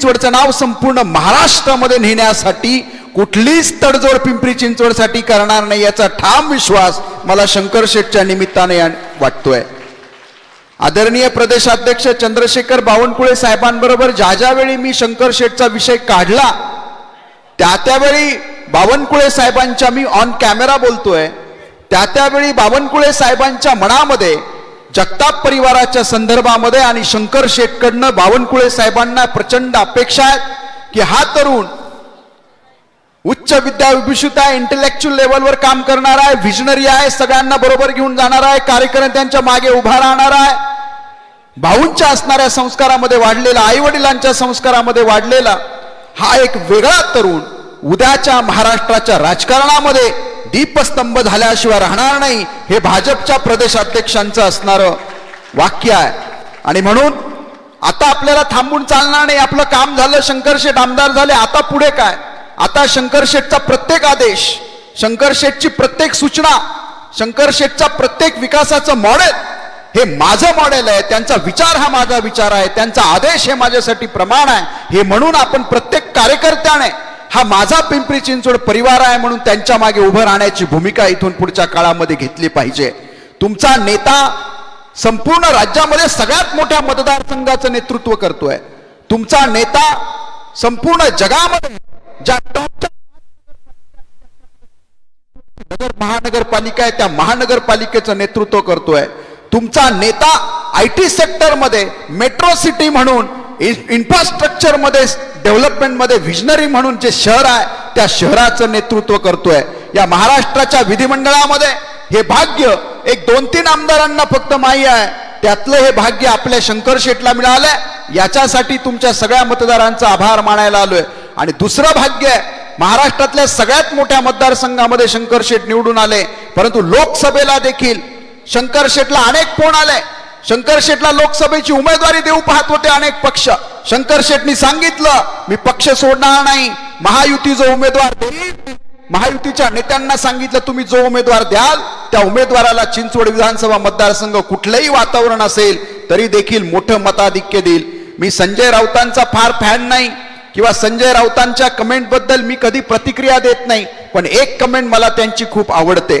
चिंचवडचं नाव संपूर्ण महाराष्ट्रामध्ये नेण्यासाठी कुठलीच तडजोड पिंपरी चिंचवडसाठी करणार नाही याचा ठाम विश्वास मला शंकर शेठच्या निमित्ताने वाटतोय. आदरणीय प्रदेशाध्यक्ष चंद्रशेखर बावनकुळे साहेबांबरोबर ज्या ज्यावेळी मी शंकर शेठचा विषय काढला त्या त्यावेळी बावनकुळे साहेबांच्या मी ऑन कॅमेरा बोलतोय त्या त्यावेळी बावनकुळे साहेबांच्या मनामध्ये जगताप परिवाराच्या संदर्भामध्ये आणि शंकर शेठकडनं बावनकुळे साहेबांना प्रचंड अपेक्षा आहेत की हा तरुण उच्च विद्याविभूषित आहे इंटेलेक्च्युअल लेवलवर काम करणार आहे व्हिजनरी आहे सगळ्यांना बरोबर घेऊन जाणार आहे कार्यकर्त्यांच्या मागे उभा राहणार आहे. भाऊंच्या असणाऱ्या संस्कारामध्ये वाढलेला आई वडिलांच्या संस्कारामध्ये वाढलेला हा एक वेगळा तरुण उद्याच्या महाराष्ट्राच्या राजकारणामध्ये दीपस्तंभ झाल्याशिवाय राहणार नाही. हे भाजपच्या प्रदेशाध्यक्षांचं असणारं वाक्य आहे. आणि म्हणून आता आपल्याला थांबून चालणार नाही. आपलं काम झालं शंकरशेठ आमदार झाले आता पुढे काय? आता शंकरशेठचा प्रत्येक आदेश शंकरशेठची प्रत्येक सूचना शंकरशेठचा प्रत्येक विकासाचं मॉडेल हे माझं मॉडेल आहे. त्यांचा विचार हा माझा विचार आहे. त्यांचा आदेश हे माझ्यासाठी प्रमाण आहे. हे म्हणून आपण प्रत्येक कार्यकर्त्याने हा माझा पिंपरी चिंचवड परिवार आहे म्हणून त्यांच्या मागे उभं राहण्याची भूमिका इथून पुढच्या काळामध्ये घेतली पाहिजे. तुमचा नेता संपूर्ण राज्यामध्ये सगळ्यात मोठ्या मतदारसंघाचं नेतृत्व करतोय. तुमचा नेता संपूर्ण जगामध्ये ज्या नगर महानगरपालिका आहे त्या महानगरपालिकेचं नेतृत्व करतोय. तुमचा नेता आय टी सेक्टरमध्ये मेट्रो सिटी म्हणून इन्फ्रास्ट्रक्चरमध्ये डेव्हलपमेंटमध्ये व्हिजनरी म्हणून जे शहर आहे त्या शहराचं नेतृत्व करतोय. या महाराष्ट्राच्या विधिमंडळामध्ये हे भाग्य एक दोन तीन आमदारांना फक्त माही आहे. त्यातलं हे भाग्य आपल्या शंकर शेटला मिळालंय. याच्यासाठी तुमच्या सगळ्या मतदारांचा आभार मानायला आलोय. आणि दुसरं भाग्य आहे महाराष्ट्रातल्या सगळ्यात मोठ्या मतदारसंघामध्ये शंकर शेट निवडून आले. परंतु लोकसभेला देखील शंकर शेटला अनेक कोण आले शंकर शेटला लोकसभेची उमेदवारी देऊ पाहत होते अनेक पक्ष. शंकर शेटनी सांगितलं मी पक्ष सोडणार नाही. महायुती जो उमेदवार देईल. महायुतीच्या नेत्यांना सांगितलं तुम्ही जो उमेदवार द्याल त्या उमेदवाराला चिंचवड विधानसभा मतदारसंघ कुठलंही वातावरण असेल तरी देखील मोठं मताधिक्य देईल. मी संजय राऊतांचा फार फॅन नाही किंवा संजय राऊतांच्या कमेंटबद्दल मी कधी प्रतिक्रिया देत नाही पण एक कमेंट मला त्यांची खूप आवडते.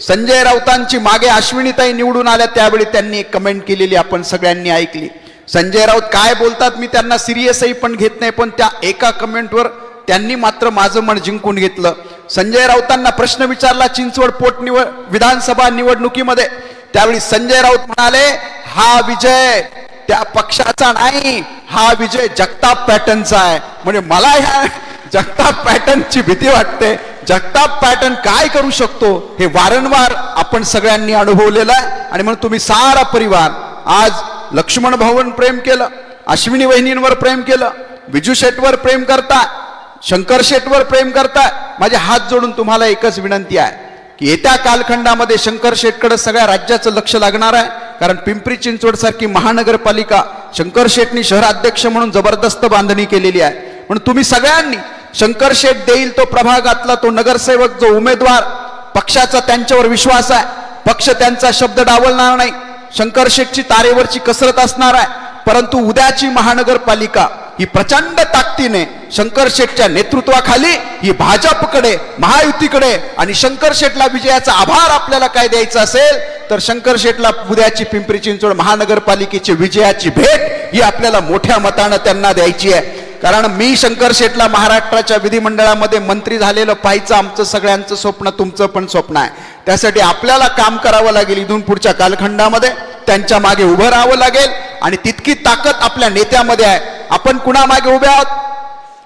संजय राऊतांची मागे अश्विनीताई निवडून आल्या त्यावेळी त्यांनी एक कमेंट केलेली आपण सगळ्यांनी ऐकली. संजय राऊत काय बोलतात मी त्यांना सिरियसही पण घेत नाही पण त्या एका कमेंटवर त्यांनी मात्र माझं मन जिंकून घेतलं. संजय राऊतांना प्रश्न विचारला चिंचवड पोट निवड विधानसभा निवडणुकीमध्ये. त्यावेळी संजय राऊत म्हणाले हा विजय त्या पक्षाचा नाही हा विजय जगताप पॅटर्नचा आहे. म्हणजे मला ह्या जगताप पॅटर्नची भीती वाटते. जगताप पॅटर्न काय करू शकतो हे वारंवार आपण सगळ्यांनी अनुभवलेलं आहे. आणि म्हणून तुम्ही सारा परिवार आज लक्ष्मण भाऊन प्रेम केलं अश्विनी वहिनींवर प्रेम केलं विजू शेटवर प्रेम करता शंकर शेटवर प्रेम करता माझे हात जोडून तुम्हाला एकच विनंती आहे की येत्या कालखंडामध्ये शंकर शेटकडे सगळ्या राज्याचं लक्ष लागणार आहे. कारण पिंपरी चिंचवड सारखी महानगरपालिका शंकर शेटनी शहराध्यक्ष म्हणून जबरदस्त बांधणी केलेली आहे. म्हणून तुम्ही सगळ्यांनी शंकर शेठ देईल तो प्रभागातला तो नगरसेवक जो उमेदवार. पक्षाचा त्यांच्यावर विश्वास आहे. पक्ष त्यांचा शब्द डावलणार नाही. शंकर शेठची तारेवरची कसरत असणार आहे. परंतु उद्याची महानगरपालिका ही प्रचंड ताकदीने शंकर शेठच्या नेतृत्वाखाली ही भाजपकडे महायुतीकडे आणि शंकर शेठला विजयाचा आभार आपल्याला काय द्यायचा असेल तर शंकर शेठला उद्याची पिंपरी चिंचवड महानगरपालिकेची विजयाची भेट ही आपल्याला मोठ्या मतानं त्यांना द्यायची आहे. कारण मी शंकर शेटला महाराष्ट्राच्या विधिमंडळामध्ये मंत्री झालेलं पाहायचं आमचं सगळ्यांचं स्वप्न तुमचं पण स्वप्न आहे. त्यासाठी आपल्याला काम करावं लागेल इथून पुढच्या कालखंडामध्ये त्यांच्या मागे उभं राहावं लागेल आणि तितकी ताकद आपल्या नेत्यामध्ये आहे. आपण कुणा मागे उभे आहोत?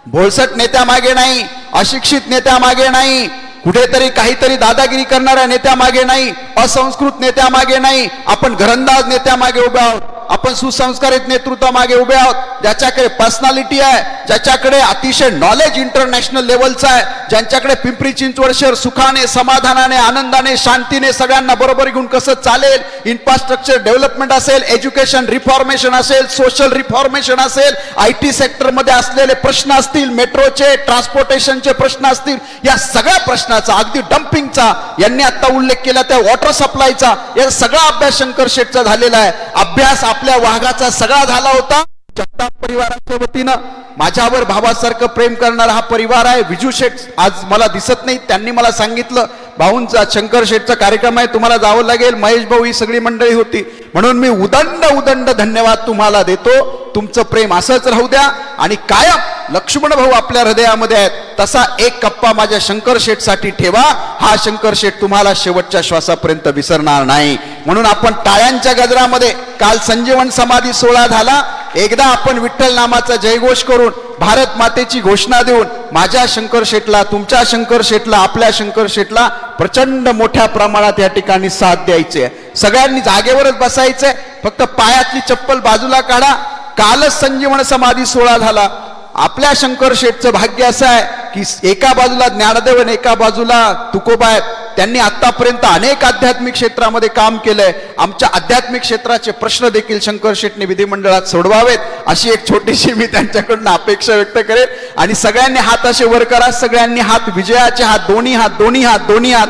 भोळसट नेत्या मागे नाही अशिक्षित नेत्या मागे नाही कुठेतरी काहीतरी दादागिरी करणाऱ्या नेत्या मागे नाही असंस्कृत नेत्या मागे नाही आपण घरंदाज नेत्या मागे उभे आहोत. आपण सुसंस्कारित नेतृत्व मागे उभे आहोत. ज्याच्याकडे पर्सनॅलिटी आहे ज्याच्याकडे अतिशय नॉलेज इंटरनॅशनल लेवलचं आहे ज्यांच्याकडे पिंपरी चिंचवड शहर सुखाने समाधानाने आनंदाने शांतीने सगळ्यांना बरोबर घेऊन कसं चालेल इन्फ्रास्ट्रक्चर डेव्हलपमेंट असेल एज्युकेशन रिफॉर्मेशन असेल सोशल रिफॉर्मेशन असेल आय टी सेक्टरमध्ये असलेले प्रश्न असतील मेट्रोचे ट्रान्सपोर्टेशनचे प्रश्न असतील या सगळ्या प्रश्नाचा अगदी डम्पिंगचा यांनी आता उल्लेख केला त्या वॉटर सप्लायचा या सगळा अभ्यास शंकर शेठचा झालेला आहे. अभ्यास आपल्या वाघाचा सगळा झाला होता. जगताप परिवाराच्या वतीनं माझ्यावर भावासारखं प्रेम करणारा हा परिवार आहे. विजू शेठ आज मला दिसत नाही. त्यांनी मला सांगितलं भाऊंचा शंकर शेठचा कार्यक्रम आहे. तुम्हाला जावं लागेल. महेश भाऊ ही सगळी मंडळी होती. म्हणून मी उदंड उदंड धन्यवाद तुम्हाला देतो. तुमचं प्रेम असंच राहू द्या. आणि कायम लक्ष्मण भाऊ आपल्या हृदयामध्ये आहेत. तसा एक कप्पा माझ्या शंकर शेठसाठी ठेवा. हा शंकर शेठ तुम्हाला शेवटच्या श्वासापर्यंत विसरणार नाही. म्हणून आपण टाळ्यांच्या गजरामध्ये काल संजीवन समाधी सोहळा झाला. एकदा आपण विठ्ठल नामाचा जयघोष करून भारत मातेची घोषणा देऊन माझ्या शंकर शेठला तुमच्या शंकर शेठला आपल्या शंकर शेठला प्रचंड मोठ्या प्रमाणात या ठिकाणी साथ द्यायची आहे. सगळ्यांनी जागेवरच बसायचंय. फक्त पायातली चप्पल बाजूला काढा. कालच संजीवन समाधी सोहळा झाला. आपल्या शंकर शेठचं भाग्य असं आहे की एका बाजूला ज्ञानदेव आणि एका बाजूला तुकोबा आहेत. त्यांनी आतापर्यंत अनेक आध्यात्मिक क्षेत्रामध्ये काम केलंय. आमच्या आध्यात्मिक क्षेत्राचे प्रश्न देखील शंकर शेठने विधिमंडळात सोडवावेत अशी एक छोटीशी मी त्यांच्याकडून अपेक्षा व्यक्त करेन. आणि सगळ्यांनी हात असे वर करा सगळ्यांनी हात विजयाचे हात दोन्ही हात दोन्ही हात दोन्ही हात.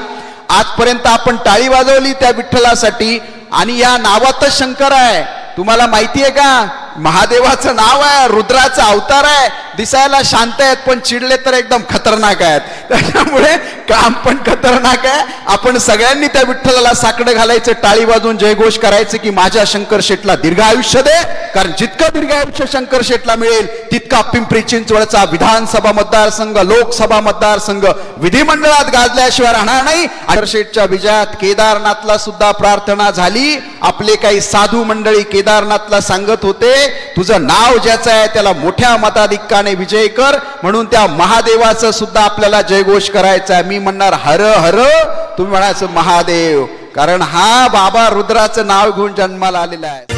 आजपर्यंत आपण टाळी वाजवली त्या विठ्ठलासाठी. आणि या नावातच शंकर आहे. तुम्हाला माहिती आहे का? महादेवाचं नाव आहे रुद्राचा अवतार आहे. दिसायला शांत आहेत पण चिडले तर एकदम खतरनाक आहेत. त्याच्यामुळे काम पण खतरनाक आहे. आपण सगळ्यांनी त्या विठ्ठलाला साकडं घालायचं टाळी वाजून जयघोष करायचं की माझ्या शंकर शेटला दीर्घ आयुष्य दे. कारण जितकं दीर्घ आयुष्य शंकर शेटला मिळेल तितका पिंपरी चिंचवडचा विधानसभा मतदारसंघ लोकसभा मतदारसंघ विधिमंडळात गाजल्याशिवाय राहणार नाही. शंकर शेठच्या विजयात केदारनाथला सुद्धा प्रार्थना झाली. आपले काही साधू मंडळी केदारनाथला सांगत होते तुझं नाव ज्याचं आहे त्याला मोठ्या मताधिक्याने विजय कर म्हणून त्या महादेवाचं सुद्धा आपल्याला जयघोष करायचा आहे. मी म्हणणार हर हर तुम्ही म्हणायचं महादेव. कारण हा बाबा रुद्राचं नाव घेऊन जन्माला आलेला आहे.